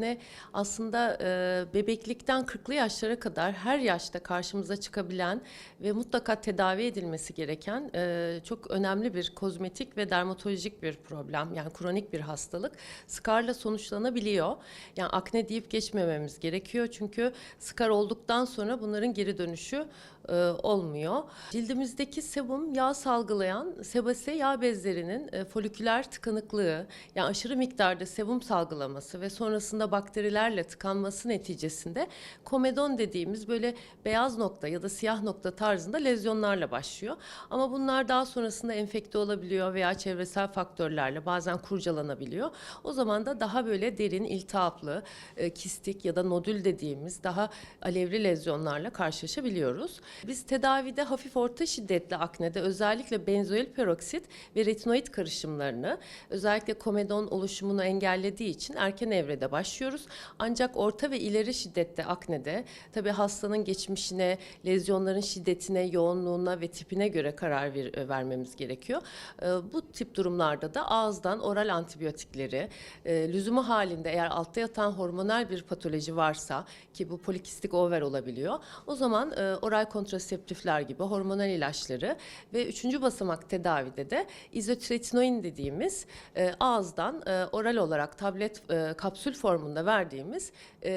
akne aslında e, bebeklikten 40'lı yaşlara kadar her yaşta karşımıza çıkabilen ve mutlaka tedavi edilmesi gereken e, çok önemli bir kozmetik ve dermatolojik bir problem. Yani kronik bir hastalık. Skarla sonuçlanabiliyor. Yani akne deyip geçmememiz gerekiyor. Çünkü skar olduktan sonra bunların geri dönüşü e, olmuyor. Cildimizdeki sebum yağ salgılayan sebase yağ bezlerinin e, foliküler tıkanıklığı yani aşırı miktarda sebum salgılaması ve sonrasında bakterilerle tıkanması neticesinde komedon dediğimiz böyle beyaz nokta ya da siyah nokta tarzında lezyonlarla başlıyor. Ama bunlar daha sonrasında enfekte olabiliyor veya çevresel faktörlerle bazen kurcalanabiliyor. O zaman da daha böyle derin, iltihaplı, e, kistik ya da nodül dediğimiz daha alevli lezyonlarla karşılaşabiliyoruz. Biz tedavide hafif orta şiddetli aknede özellikle benzoil peroksit ve retinoid karışımlarını özellikle komedon oluşumunu engellediği için erken evrede başlıyoruz. Ancak orta ve ileri şiddette aknede tabii hastanın geçmişine, lezyonların şiddetine, yoğunluğuna ve tipine göre karar ver- vermemiz gerekiyor. Ee, Bu tip durumlarda da ağızdan oral antibiyotikleri, e, lüzumu halinde eğer altta yatan hormonal bir patoloji varsa ki bu polikistik over olabiliyor. O zaman e, oral kontraseptifler gibi hormonal ilaçları ve üçüncü basamak tedavide de izotretinoin dediğimiz e, ağızdan e, oral olarak tablet e, kapsül formunda verdiğimiz e,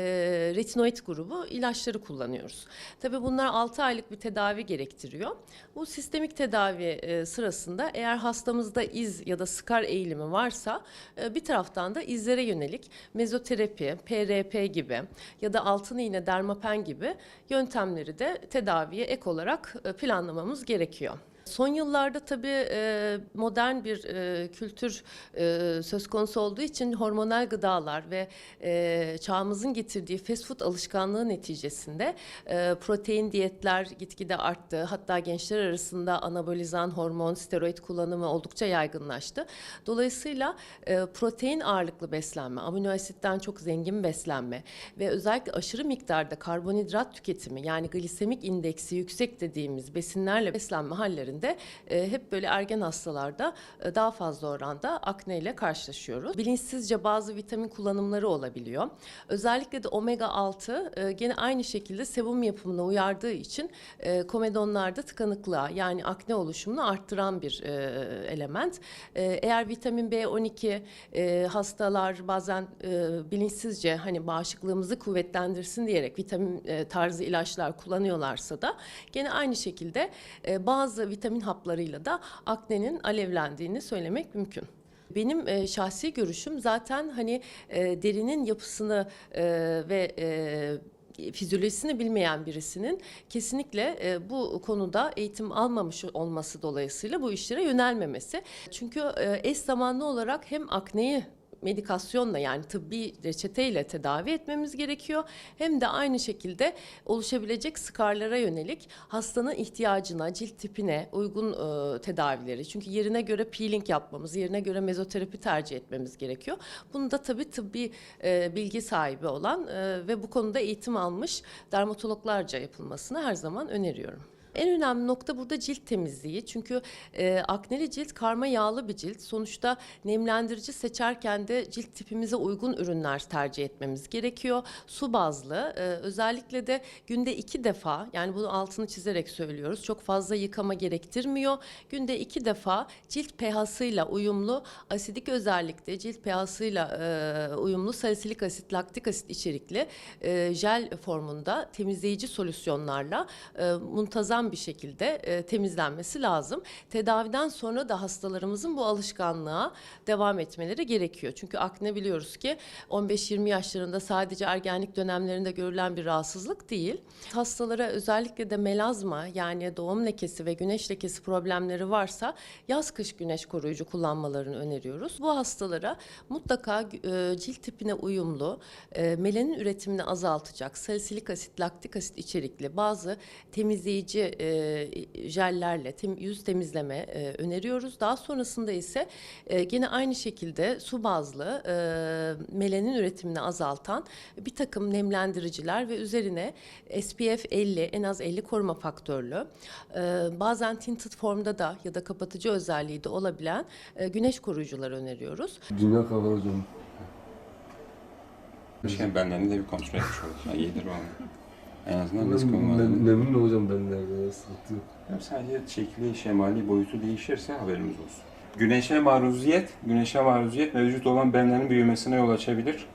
retinoid grubu ilaçları kullanıyoruz. Tabii bunlar 6 aylık bir tedavi gerektiriyor. Bu sistemik tedavi e, sırasında eğer hastamızda iz ya da skar eğilimi varsa e, bir taraftan da izlere yönelik mezoterapi, PRP gibi ya da altın iğne dermapen gibi yöntemleri de tedaviye ek olarak planlamamız gerekiyor. Son yıllarda tabii e, modern bir e, kültür e, söz konusu olduğu için hormonal gıdalar ve çağımızın getirdiği fast food alışkanlığı neticesinde protein diyetler gitgide arttı. Hatta gençler arasında anabolizan hormon, steroid kullanımı oldukça yaygınlaştı. Dolayısıyla protein ağırlıklı beslenme, amino asitten çok zengin beslenme ve özellikle aşırı miktarda karbonhidrat tüketimi yani glisemik indeksi yüksek dediğimiz besinlerle beslenme hallerinde e, hep böyle ergen hastalarda e, daha fazla oranda akne ile karşılaşıyoruz. Bilinçsizce bazı vitamin kullanımları olabiliyor. Özellikle de omega 6 e, gene aynı şekilde sebum yapımına uyardığı için e, komedonlarda tıkanıklığa yani akne oluşumunu arttıran bir e, element. E, eğer vitamin B12 e, hastalar bazen e, bilinçsizce hani bağışıklığımızı kuvvetlendirsin diyerek vitamin e, tarzı ilaçlar kullanıyorlarsa da gene aynı şekilde e, bazı vitamin haplarıyla da aknenin alevlendiğini söylemek mümkün. Benim e, şahsi görüşüm zaten hani e, derinin yapısını e, ve e, fizyolojisini bilmeyen birisinin kesinlikle e, bu konuda eğitim almamış olması dolayısıyla bu işlere yönelmemesi. Çünkü e, eş zamanlı olarak hem akneyi medikasyonla yani tıbbi reçeteyle tedavi etmemiz gerekiyor. Hem de aynı şekilde oluşabilecek skarlara yönelik hastanın ihtiyacına, cilt tipine uygun e, tedavileri. Çünkü yerine göre peeling yapmamız, yerine göre mezoterapi tercih etmemiz gerekiyor. Bunu da tabii tıbbi e, bilgi sahibi olan e, ve bu konuda eğitim almış dermatologlarca yapılmasını her zaman öneriyorum. En önemli nokta burada cilt temizliği. Çünkü e, akneli cilt karma yağlı bir cilt. Sonuçta nemlendirici seçerken de cilt tipimize uygun ürünler tercih etmemiz gerekiyor. Su bazlı. e, özellikle de günde iki defa yani bunu altını çizerek söylüyoruz. Çok fazla yıkama gerektirmiyor. Günde iki defa cilt pH'sıyla uyumlu asidik özellikle cilt pH'sıyla e, uyumlu salisilik asit, laktik asit içerikli e, jel formunda temizleyici solüsyonlarla e, muntazam bir şekilde e, temizlenmesi lazım. Tedaviden sonra da hastalarımızın bu alışkanlığa devam etmeleri gerekiyor. Çünkü akne biliyoruz ki 15-20 yaşlarında sadece ergenlik dönemlerinde görülen bir rahatsızlık değil. Hastalara özellikle de melazma yani doğum lekesi ve güneş lekesi problemleri varsa yaz kış güneş koruyucu kullanmalarını öneriyoruz. Bu hastalara mutlaka e, cilt tipine uyumlu, e, melanin üretimini azaltacak salisilik asit, laktik asit içerikli bazı temizleyici e, jellerle tem, yüz temizleme e, öneriyoruz. Daha sonrasında ise e, gene aynı şekilde su bazlı e, melanin üretimini azaltan bir takım nemlendiriciler ve üzerine SPF 50 en az 50 koruma faktörlü e, bazen tinted formda da ya da kapatıcı özelliği de olabilen e, güneş koruyucular öneriyoruz. Dünya kadar hocam. Başkan benlerini de bir kontrol etmiş olduk. İyidir onu. En azından Ben, olmadan. memnun hocam ben nerede sıkıntı yok. Sadece şekli, şemali, boyutu değişirse haberimiz olsun. Güneşe maruziyet, güneşe maruziyet mevcut olan benlerin büyümesine yol açabilir.